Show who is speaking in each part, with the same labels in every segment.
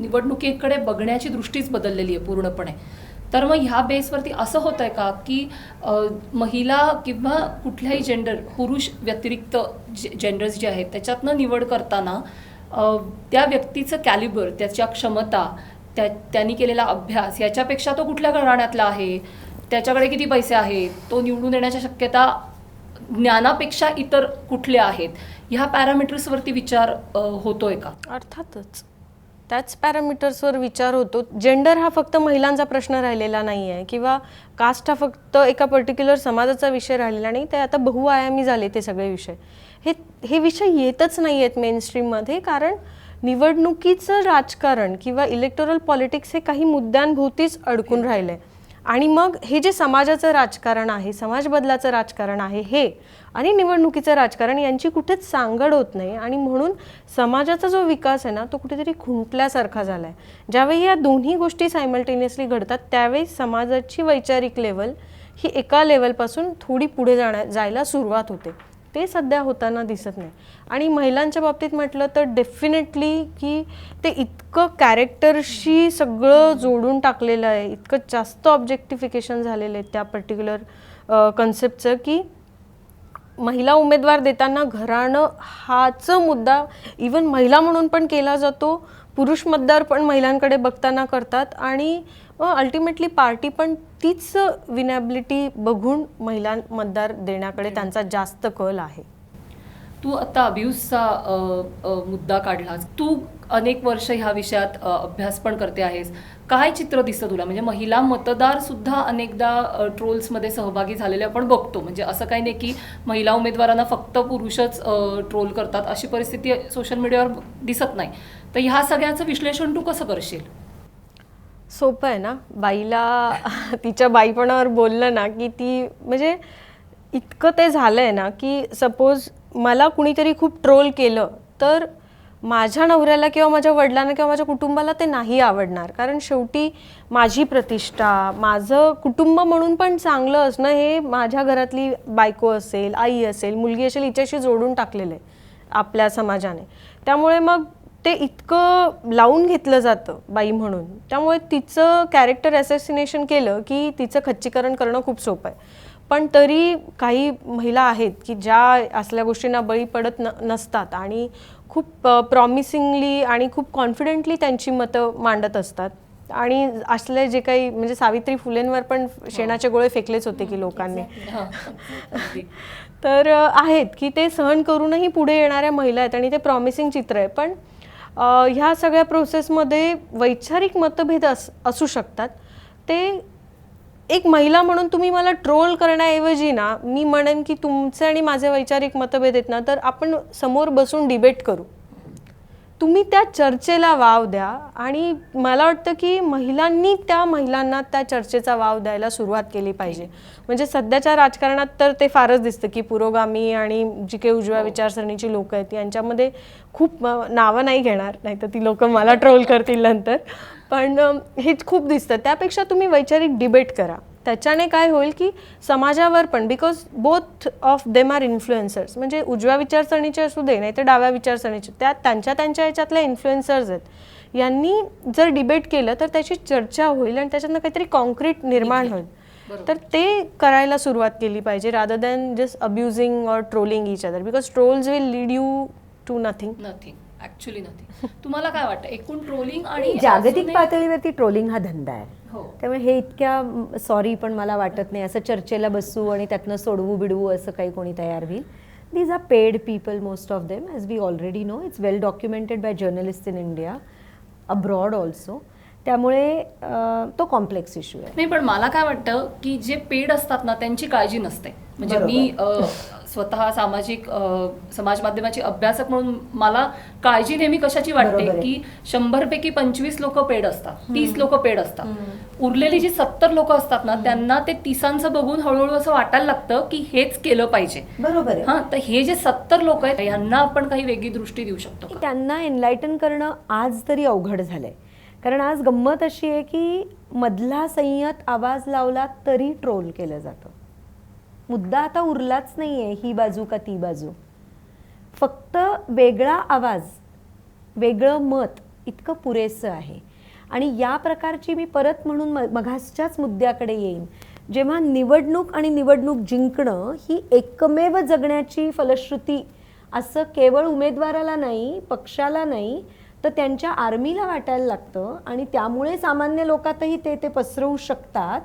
Speaker 1: निवडणुकीकडे बघण्याची दृष्टीच बदललेली आहे पूर्णपणे. तर मग ह्या बेसवरती असं होत आहे का की महिला किंवा कुठल्याही जेंडर पुरुष व्यतिरिक्त जे जेंडर्स जे आहेत त्याच्यातनं निवड करताना त्या व्यक्तीचं कॅलिबर त्याच्या क्षमता त्या त्यांनी केलेला अभ्यास याच्यापेक्षा तो कुठल्या घराण्यातला आहे? त्याच्याकडे किती पैसे आहेत? तो निवडून येण्याच्या शक्यता ज्ञानापेक्षा इतर कुठल्या आहेत? ह्या पॅरामीटर्सवरती विचार होतोय का?
Speaker 2: अर्थातच. त्याच पॅरामीटर्सवर विचार होतो. जेंडर हा फक्त महिलांचा प्रश्न राहिलेला नाही आहे किंवा कास्ट हा फक्त एका पर्टिक्युलर समाजाचा विषय राहिलेला नाही. ते आता बहुआयामी झाले ते सगळे विषय. हे हे विषय येतच नाही आहेत मेनस्ट्रीममध्ये कारण निवडणुकीचं राजकारण किंवा इलेक्टोरल पॉलिटिक्स हे काही मुद्द्यांभोवतीच अडकून राहिलं आहे आणि मग हे जे समाजाचं राजकारण आहे समाज बदलाचं राजकारण आहे हे आणि निवडणुकीचं राजकारण यांची कुठेच सांगड होत नाही आणि म्हणून समाजाचा जो विकास आहे ना तो कुठेतरी खुंटल्यासारखा झाला आहे ज्यावेळी या दोन्ही गोष्टी सायमल्टेनियसली घडतात त्यावेळी समाजाची वैचारिक लेवल ही एका लेवलपासून थोडी पुढे जाण्या जायला सुरुवात होते. ते सध्या होताना दिसत नाही. आणि महिलांच्या बाबतीत म्हटलं तर डेफिनेटली की ते इतकं कॅरेक्टरशी सगळं जोडून टाकलेलं आहे इतकं जास्त ऑब्जेक्टिफिकेशन झालेलं आहे त्या पर्टिक्युलर कन्सेप्टचं की महिला उमेदवार देताना घराणं हाच मुद्दा इवन महिला म्हणून पण केला जातो पुरुष मतदार पण महिलांकडे बघताना करतात आणि अल्टिमेटली पार्टी पण तीच विनॅबिलिटी बघून महिला मतदार देण्याकडे त्यांचा जास्त कल आहे.
Speaker 1: तू आता अब्यूजचा मुद्दा काढलास. तू अनेक वर्ष ह्या विषयात अभ्यास पण करते आहेस. काय चित्र दिसतं तुला? म्हणजे महिला मतदार सुद्धा अनेकदा ट्रोल्समध्ये सहभागी झालेले आपण बघतो. म्हणजे असं काही नाही की महिला उमेदवारांना फक्त पुरुषच ट्रोल करतात अशी परिस्थिती सोशल मीडियावर दिसत नाही. तर ह्या सगळ्याचं विश्लेषण तू कसं करशील?
Speaker 2: सोपं आहे ना? बाईला तिच्या बाईपणावर बोललं ना की ती म्हणजे इतकं ते झालं आहे ना की सपोज मला कुणीतरी खूप ट्रोल केलं तर माझ्या नवऱ्याला किंवा माझ्या वडिलांना किंवा माझ्या कुटुंबाला ते नाही आवडणार. कारण शेवटी माझी प्रतिष्ठा माझं कुटुंब म्हणून पण चांगलं असणं हे माझ्या घरातली बायको असेल आई असेल मुलगी असेल हिच्याशी जोडून टाकलेलं आहे आपल्या समाजाने. त्यामुळे मग ते इतकं लावून घेतलं जातं बाई म्हणून. त्यामुळे तिचं कॅरेक्टर ॲसेसिनेशन केलं की तिचं खच्चीकरण करणं खूप सोपं आहे. पण तरी काही महिला आहेत की ज्या असल्या गोष्टींना बळी पडत न नसतात आणि खूप प्रॉमिसिंगली आणि खूप कॉन्फिडेंटली त्यांची मतं मांडत असतात. आणि असले जे काही म्हणजे सावित्री फुलेंवर पण शेणाचे गोळे फेकलेच होते की लोकांनी. तर आहेत की ते सहन करूनही पुढे येणाऱ्या महिला आहेत आणि ते प्रॉमिसिंग चित्र आहे. पण ह्या सगळ्या प्रोसेसमध्ये वैचारिक मतभेद अस असू शकतात. ते एक महिला म्हणून तुम्ही मला ट्रोल करण्याऐवजी ना मी म्हणेन की तुमचे आणि माझे वैचारिक मतभेद आहेत ना तर आपण समोर बसून डिबेट करू. तुम्ही त्या चर्चेला वाव द्या. आणि मला वाटतं की महिलांनी त्या महिलांना त्या चर्चेचा वाव द्यायला सुरुवात केली पाहिजे. म्हणजे सध्याच्या राजकारणात तर ते फारच दिसतं की पुरोगामी आणि जी काही उजव्या विचारसरणीची लोक आहेत यांच्यामध्ये खूप नावं नाही घेणार नाही तर ती लोक मला ट्रोल करतील नंतर. पण हे खूप दिसतं. त्यापेक्षा तुम्ही वैचारिक डिबेट करा. त्याच्याने काय होईल की समाजावर पण because both of them are influencers म्हणजे उजव्या विचारसरणीचे असू दे नाही तर डाव्या विचारसरणीचे त्या त्यांच्या त्यांच्या याच्यातल्या इन्फ्लुएन्सर्स आहेत. यांनी जर डिबेट केलं तर त्याची चर्चा होईल आणि त्याच्यातनं काहीतरी कॉन्क्रीट निर्माण होईल. तर ते करायला सुरुवात केली पाहिजे रादर दॅन जस्ट अब्युझिंग और trolling each other because trolls will lead you to nothing
Speaker 1: nothing actually nothing तुम्हाला काय वाटतं? एकूण ट्रोलिंग आणि
Speaker 3: जागतिक पातळीवरती ट्रोलिंग हा धंदा आहे. त्यामुळे हे इतक्या सॉरी पण मला वाटत नाही. असं चर्चेला बसू आणि त्यातनं सोडवू बिडवू असं काही कोणी तयार होईल. These are paid people most of them as we already know it's well documented by journalist in India abroad also त्यामुळे तो कॉम्प्लेक्स इश्यू आहे.
Speaker 1: नाही पण मला काय वाटतं की जे पेड असतात ना त्यांची काळजी नसते. म्हणजे मी स्वतः सामाजिक समाज माध्यमाची अभ्यासक म्हणून मला काळजी नेहमी कशाची वाटते. की शंभर पैकी पंचवीस लोक पेड असतात तीस लोक पेड असतात. उरलेली जी सत्तर लोक असतात ना त्यांना ते तिसांचं बघून हळूहळू असं वाटायला लागतं की हेच केलं पाहिजे.
Speaker 3: बरोबर
Speaker 1: हा तर हे जे सत्तर लोक आहेत यांना आपण काही वेगळी दृष्टी देऊ शकतो?
Speaker 3: त्यांना एनलायटन करणं आज तरी अवघड झालंय. कारण आज गंमत अशी आहे की मधला संयत आवाज लावला तरी ट्रोल केलं जातं. मुद्दा आता उरलाच नाहीये ही बाजू का ती बाजू. फक्त वेगळा आवाज वेगळं मत इतकं पुरेसं आहे. आणि या प्रकारची मी परत म्हणून म मघासच्याच मुद्द्याकडे येईन. जेव्हा निवडणूक आणि निवडणूक जिंकणं ही एकमेव जगण्याची फलश्रुती असं केवळ उमेदवाराला नाही पक्षाला नाही तर त्यांच्या आर्मीला वाटायला लागतं आणि त्यामुळे सामान्य लोकातही ते ते पसरवू शकतात.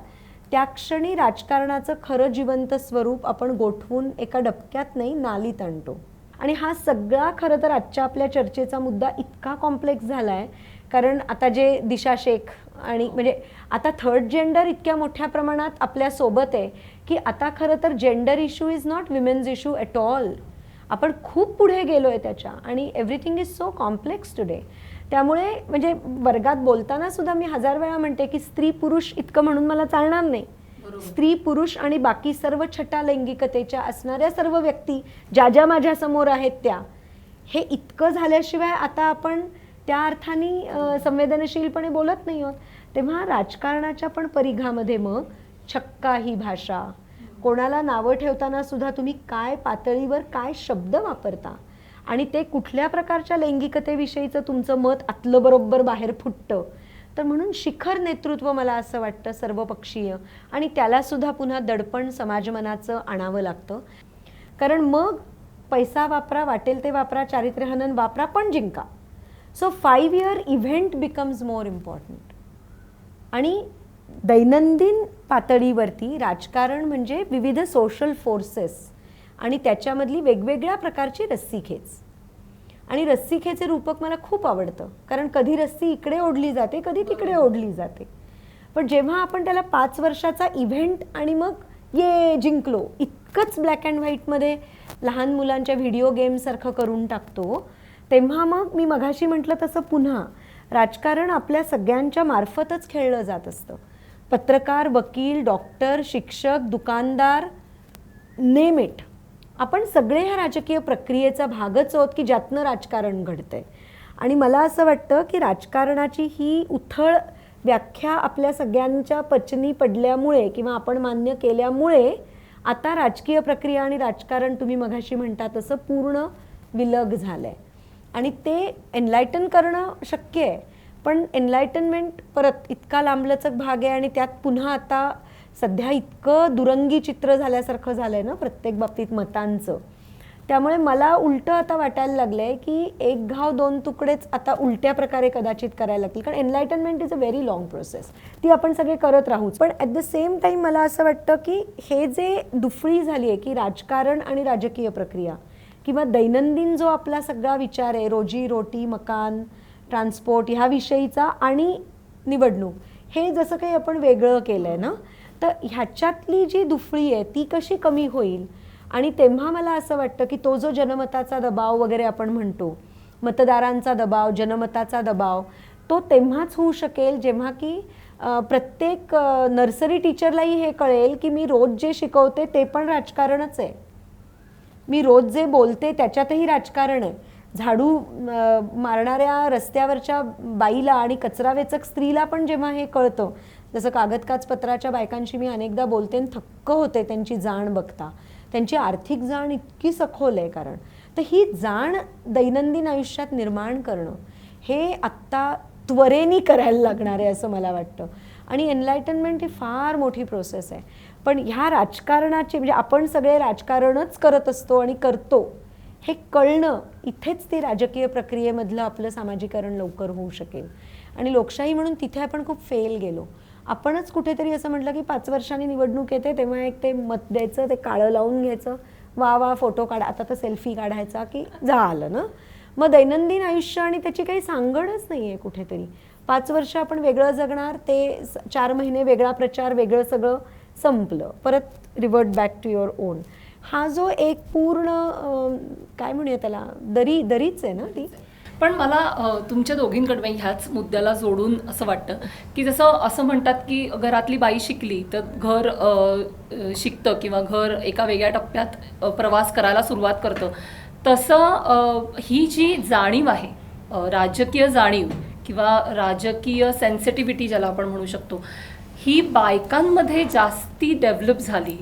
Speaker 3: त्या क्षणी राजकारणाचं खरं जिवंत स्वरूप आपण गोठवून एका डबक्यात नाही नालीत आणतो. आणि हा सगळा खरं तर आजच्या आपल्या चर्चेचा मुद्दा इतका कॉम्प्लेक्स झाला आहे कारण आता जे दिशा शेख आणि म्हणजे आता थर्ड जेंडर इतक्या मोठ्या प्रमाणात आपल्यासोबत आहे की आता खरं तर gender issue is not women's issue at all आपण खूप पुढे गेलो आहे त्याच्या आणि everything is so complex today त्यामुळे म्हणजे वर्गात बोलताना सुद्धा मी हजार वेळा म्हणते की स्त्री पुरुष इतकं म्हणून मला चालणार नाही. स्त्री पुरुष आणि बाकी सर्व छटा लैंगिकतेच्या असणाऱ्या सर्व व्यक्ती ज्या ज्या माझ्यासमोर आहेत त्या हे इतकं झाल्याशिवाय आता आपण त्या अर्थाने संवेदनशीलपणे बोलत नाही आहोत. तेव्हा राजकारणाच्या पण परिघामध्ये मग छक्का ही भाषा. कोणाला नावं ठेवताना सुद्धा तुम्ही काय पातळीवर काय शब्द वापरता? आणि ते कुठल्या प्रकारच्या लैंगिकतेविषयीचं तुमचं मत आतलं बरोबर बाहेर फुटतं? तर म्हणून शिखर नेतृत्व मला असं वाटतं सर्वपक्षीय. आणि त्यालासुद्धा पुन्हा दडपण समाजमनाचं आणावं लागतं. कारण मग पैसा वापरा वाटेल ते वापरा चारित्र्यहनन वापरा पण जिंका. So five year event becomes more important आणि दैनंदिन पातळीवरती राजकारण म्हणजे विविध सोशल फोर्सेस आणि त्याच्यामधली वेगवेगळ्या प्रकारची रस्सीखेच आणि रस्सीखेचे रूपक मला खूप आवडतं कारण कधी रस्सी इकडे ओढली जाते कधी तिकडे ओढली जाते. पण जेव्हा आपण त्याला पाच वर्षाचा इव्हेंट आणि मग ये जिंकलो इतकंच ब्लॅक अँड व्हाईटमध्ये लहान मुलांच्या व्हिडिओ गेमसारखं करून टाकतो तेव्हा मग मी मघाशी म्हटलं तसं पुन्हा राजकारण आपल्या सगळ्यांच्या मार्फतच खेळलं जात असतं. पत्रकार वकील डॉक्टर शिक्षक दुकानदार नेम इट आपण सगळे ह्या राजकीय प्रक्रियेचा भागच आहोत की ज्यातनं राजकारण घडतंय. आणि मला असं वाटतं की राजकारणाची ही उथळ व्याख्या आपल्या सगळ्यांच्या पचनी पडल्यामुळे किंवा आपण मान्य केल्यामुळे आता राजकीय प्रक्रिया आणि राजकारण तुम्ही मघाशी म्हणता तसं पूर्ण विलग झालं आहे आणि ते एनलायटन करणं शक्य आहे. पण एनलायटनमेंट परत इतका लांबलचक भाग आहे आणि त्यात पुन्हा आता सध्या इतकं दुरंगी चित्र झाल्यासारखं झालंय ना प्रत्येक बाबतीत मतांचं. त्यामुळे मला उलटं आता वाटायला लागलंय की एक घाव दोन तुकडेच आता उलट्या प्रकारे कदाचित करायला लागतील. कारण enlightenment is a very long process ती आपण सगळे करत राहूच. पण ॲट द सेम टाईम मला असं वाटतं की हे जे दुफळी झाली आहे की राजकारण आणि राजकीय प्रक्रिया किंवा दैनंदिन जो आपला सगळा विचार आहे रोजी रोटी मकान ट्रान्सपोर्ट ह्या विषयीचा आणि निवडणूक हे जसं काही आपण वेगळं केलं आहे ना तर ह्याच्यातली जी दुफळी आहे ती कशी कमी होईल? आणि तेव्हा मला असं वाटतं की तो जो जनमताचा दबाव वगैरे आपण म्हणतो मतदारांचा दबाव जनमताचा दबाव तो तेव्हाच होऊ शकेल जेव्हा की प्रत्येक नर्सरी टीचरलाही हे कळेल की मी रोज जे शिकवते ते पण राजकारणच आहे. मी रोज जे बोलते त्याच्यातही राजकारण आहे. झाडू मारणाऱ्या रस्त्यावरच्या बाईला आणि कचरा वेचक स्त्रीला पण जेव्हा हे कळतं जसं कागद पत्राच्या बायकांशी मी अनेकदा बोलते आणि थक्क होते त्यांची जाण बघता. त्यांची आर्थिक जाण इतकी सखोल आहे कारण. तर ही जाण दैनंदिन आयुष्यात निर्माण करणं हे आत्ता त्वरेनी करायला लागणार आहे असं मला वाटतं. आणि एनलायटनमेंट ही फार मोठी प्रोसेस आहे. पण ह्या राजकारणाचे म्हणजे आपण सगळे राजकारणच करत असतो आणि करतो हे कळणं इथेच ते राजकीय प्रक्रियेमधलं आपलं सामाजिकरण लवकर होऊ शकेल. आणि लोकशाही म्हणून तिथे आपण खूप फेल गेलो. आपणच कुठेतरी असं म्हटलं की पाच वर्षांनी निवडणूक येते तेव्हा एक ते मत द्यायचं ते काळं लावून घ्यायचं. वा वा फोटो काढा आता तर सेल्फी काढायचा की झालं ना? मग दैनंदिन आयुष्य आणि त्याची काही सांगडच नाही आहे कुठेतरी. पाच वर्ष आपण वेगळं जगणार ते चार महिने वेगळा प्रचार वेगळं सगळं संपलं. परत revert back to your own हा जो एक पूर्ण काय म्हणूया त्याला दरी दरीच आहे ना ती?
Speaker 1: पण मला तुमच्या दोघींकडे म्हणजे ह्याच मुद्द्याला जोडून असं वाटतं की जसं असं म्हणतात की घरातली बाई शिकली तर घर शिकतं किंवा घर एका वेगळ्या टप्प्यात प्रवास करायला सुरुवात करतं. तसं ही जी जाणीव आहे राजकीय जाणीव किंवा राजकीय सेन्सिटिव्हिटी ज्याला आपण म्हणू शकतो ही बायकांमध्ये जास्ती डेव्हलप झाली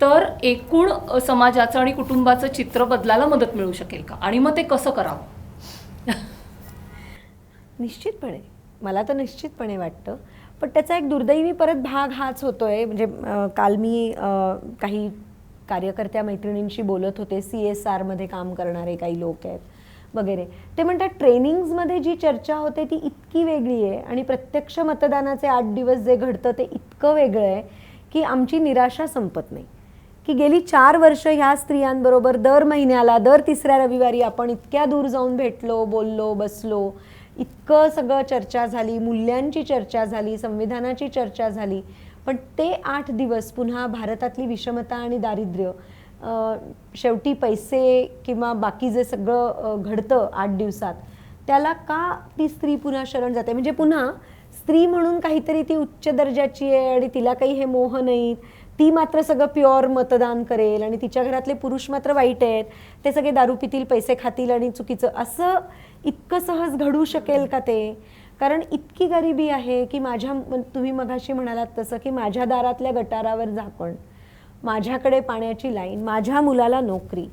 Speaker 1: तर एकूण समाजाचं आणि कुटुंबाचं चित्र बदलायला मदत मिळू शकेल का? आणि मग ते कसं करावं?
Speaker 3: निश्चितपणे. मला तर निश्चितपणे वाटतं. पण त्याचा एक दुर्दैवी परत भाग हाच होतो आहे म्हणजे काल मी काही कार्यकर्त्या मैत्रिणींशी बोलत होते. सी एस आरमध्ये काम करणारे काही लोक आहेत वगैरे. ते म्हणतात ट्रेनिंग्समध्ये जी चर्चा होते ती इतकी वेगळी आहे आणि प्रत्यक्ष मतदानाचे आठ दिवस जे घडतं ते इतकं वेगळं आहे की आमची निराशा संपत नाही. की गेली चार वर्ष ह्या स्त्रियांबरोबर दर महिन्याला दर तिसऱ्या रविवारी आपण इतक्या दूर जाऊन भेटलो बोललो बसलो. इतकं सगळं चर्चा झाली मूल्यांची चर्चा झाली संविधानाची चर्चा झाली. पण ते आठ दिवस पुन्हा भारतातली विषमता आणि दारिद्र्य शेवटी पैसे किंवा बाकी जे सगळं घडतं आठ दिवसात त्याला का ती स्त्री पुन्हा शरण जाते? म्हणजे पुन्हा स्त्री म्हणून काहीतरी ती उच्च दर्जाची आहे आणि तिला काही हे मोह नाहीत. ती मात्र सगळं प्युअर मतदान करेल आणि तिच्या घरातले पुरुष मात्र वाईट आहेत. ते सगळे दारू पितील पैसे खातील आणि चुकीचं. असं इतकं सहज घडू शकेल का ते? कारण इतकी गरिबी आहे की माझ्या तुम्ही मघाशी म्हणालात तसं की माझ्या दारातल्या गटारावर झाकण माझ्याकडे पाण्याची लाईन माझ्या मुलाला नोकरी.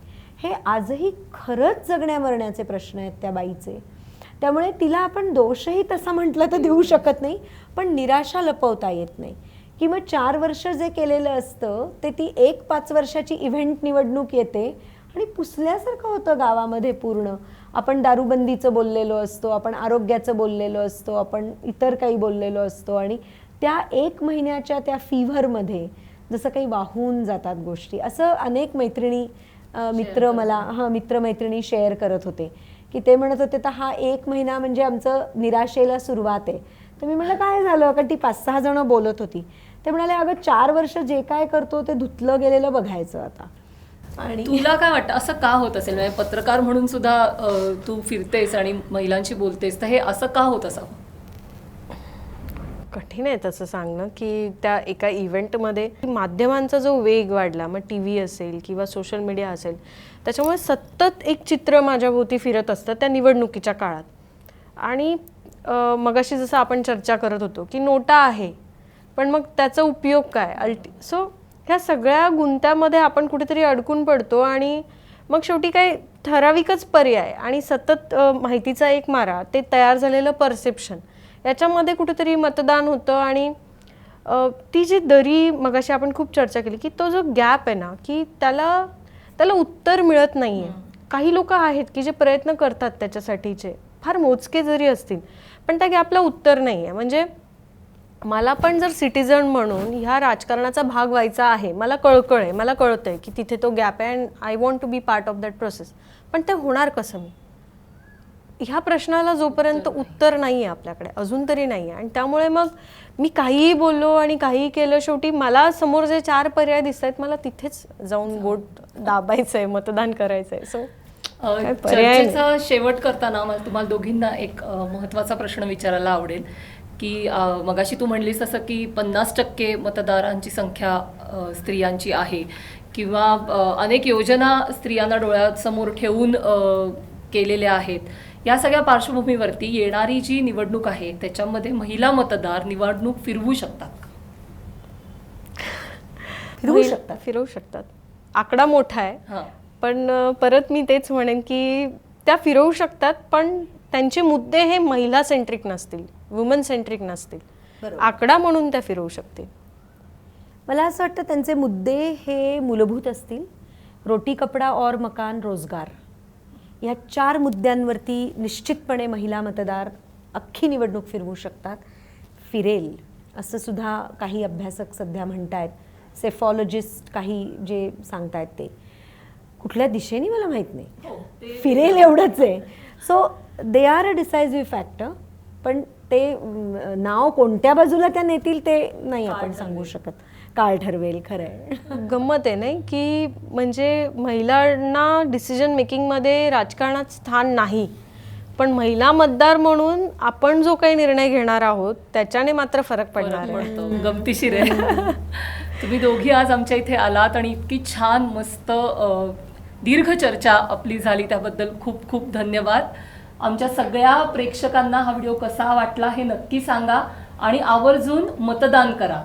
Speaker 3: हे आजही खरंच जगण्या मरण्याचे प्रश्न आहेत त्या बाईचे. त्यामुळे तिला आपण दोषही तसा म्हटलं तर देऊ शकत नाही पण निराशा लपवता येत नाही. की मग चार वर्ष जे केलेलं असतं ते ती एक पाच वर्षाची इव्हेंट निवडणूक येते. आणि पुसल्यासारखं होतं गावामध्ये पूर्ण. आपण दारूबंदीचं बोललेलो असतो आपण आरोग्याचं बोललेलो असतो आपण इतर काही बोललेलो असतो. आणि त्या एक महिन्याच्या त्या फीव्हरमध्ये जसं काही वाहून जातात गोष्टी. असं अनेक मैत्रिणी मित्र मला हां मित्रमैत्रिणी शेअर करत होते. की ते म्हणत होते तर हा एक महिना म्हणजे आमचं निराशेला सुरुवात आहे. तर मी म्हटलं काय झालं? कारण ती पाच सहा जणं बोलत होती. ते म्हणाले अगं चार वर्ष जे काय करतो ते धुतलं गेलेलं बघायचं आता. आणि
Speaker 1: तुला काय वाटतं? असं का होत असेल? म्हणजे पत्रकार म्हणून सुद्धा तू फिरतेस आणि महिलांशी बोलतेस तर हे असं का होत असावं?
Speaker 2: कठीण आहे तसं सांगणं की त्या एका इव्हेंटमध्ये माध्यमांचा जो वेग वाढला मग टी व्ही असेल किंवा सोशल मीडिया असेल त्याच्यामुळे सतत एक चित्र माझ्याभोवती फिरत असतं त्या निवडणुकीच्या काळात. आणि मगाशी जसं आपण चर्चा करत होतो की नोटा आहे पण मग त्याचा उपयोग काय? अल्टी सो ह्या सगळ्या गुंत्यामध्ये आपण कुठेतरी अडकून पडतो आणि मग शेवटी काय ठराविकच पर्याय आणि सतत माहितीचा एक मारा ते तयार झालेलं परसेप्शन याच्यामध्ये कुठेतरी मतदान होतं आणि ती जी दरी मगाशी आपण खूप चर्चा केली की तो जो गॅप आहे ना की त्याला त्याला उत्तर मिळत नाही आहे काही लोक आहेत की जे प्रयत्न करतात त्याच्यासाठीचे फार मोजके जरी असतील पण त्या गॅपला उत्तर नाही आहे म्हणजे मला पण जर सिटिझन म्हणून ह्या राजकारणाचा भाग व्हायचा आहे मला कळकळ आहे मला कळतंय की तिथे तो गॅप आहे and I want to be part of that process पण ते होणार कसं मी? ह्या प्रश्नाला जोपर्यंत उत्तर नाही. आहे आपल्याकडे अजून तरी नाही आहे आणि त्यामुळे मग मी काहीही बोललो आणि काहीही केलं शेवटी मला समोर जे चार पर्याय दिसत आहेत मला तिथेच जाऊन बोट दाबायचं आहे मतदान करायचं आहे सो.
Speaker 1: चर्चेचा शेवट करताना मला तुम्हाला दोघींना एक अ, महत्त्वाचा प्रश्न विचारायला आवडेल. की मगाशी तू म्हणलीस तसं की पन्नास टक्के मतदारांची संख्या स्त्रियांची आहे. किंवा अनेक योजना स्त्रियांना डोळ्यासमोर ठेवून केलेल्या आहेत. या सगळ्या पार्श्वभूमीवरती येणारी जी निवडणूक आहे त्याच्यामध्ये महिला मतदार निवडणूक फिरवू शकतात का?
Speaker 3: फिरवू
Speaker 2: होईल-
Speaker 3: शकतात
Speaker 2: फिरवू शकतात. आकडा मोठा आहे.
Speaker 1: हां.
Speaker 2: पण परत मी तेच म्हणेन की त्या फिरवू शकतात पण त्यांचे मुद्दे हे महिला सेंट्रिक नसतील वुमन सेंट्रिक नसतील.
Speaker 3: बरोबर.
Speaker 2: आकडा म्हणून त्या फिरवू शकतील.
Speaker 3: मला असं वाटतं त्यांचे मुद्दे हे मूलभूत असतील. रोटी कपडा और मकान रोजगार. या चार मुद्द्यांवरती निश्चितपणे महिला मतदार अख्खी निवडणूक फिरवू शकतात. फिरेल असं सुद्धा काही अभ्यासक सध्या म्हणतायत. सेफॉलॉजिस्ट काही जे सांगतायत ते. कुठल्या दिशेने मला माहीत नाही. फिरेल एवढंच आहे. So they are a decisive factor पण ते नाव कोणत्या बाजूला त्या नेतील ते नाही आपण सांगू शकत. काळ ठरवेल खरं आहे.
Speaker 2: गंमत आहे नाही की म्हणजे महिलांना डिसिजन मेकिंगमध्ये राजकारणात स्थान नाही. पण महिला मतदार म्हणून आपण जो काही निर्णय घेणार आहोत त्याच्याने मात्र फरक पडणार आहे.
Speaker 1: गमतीशीर आहे. तुम्ही दोघी आज आमच्या इथे आलात आणि इतकी छान मस्त दीर्घ चर्चा आपली झाली. त्याबद्दल खूप खूप धन्यवाद. आमच्या सगळ्या प्रेक्षकांना हा व्हिडिओ कसा वाटला हे नक्की सांगा आणि आवर्जून मतदान करा.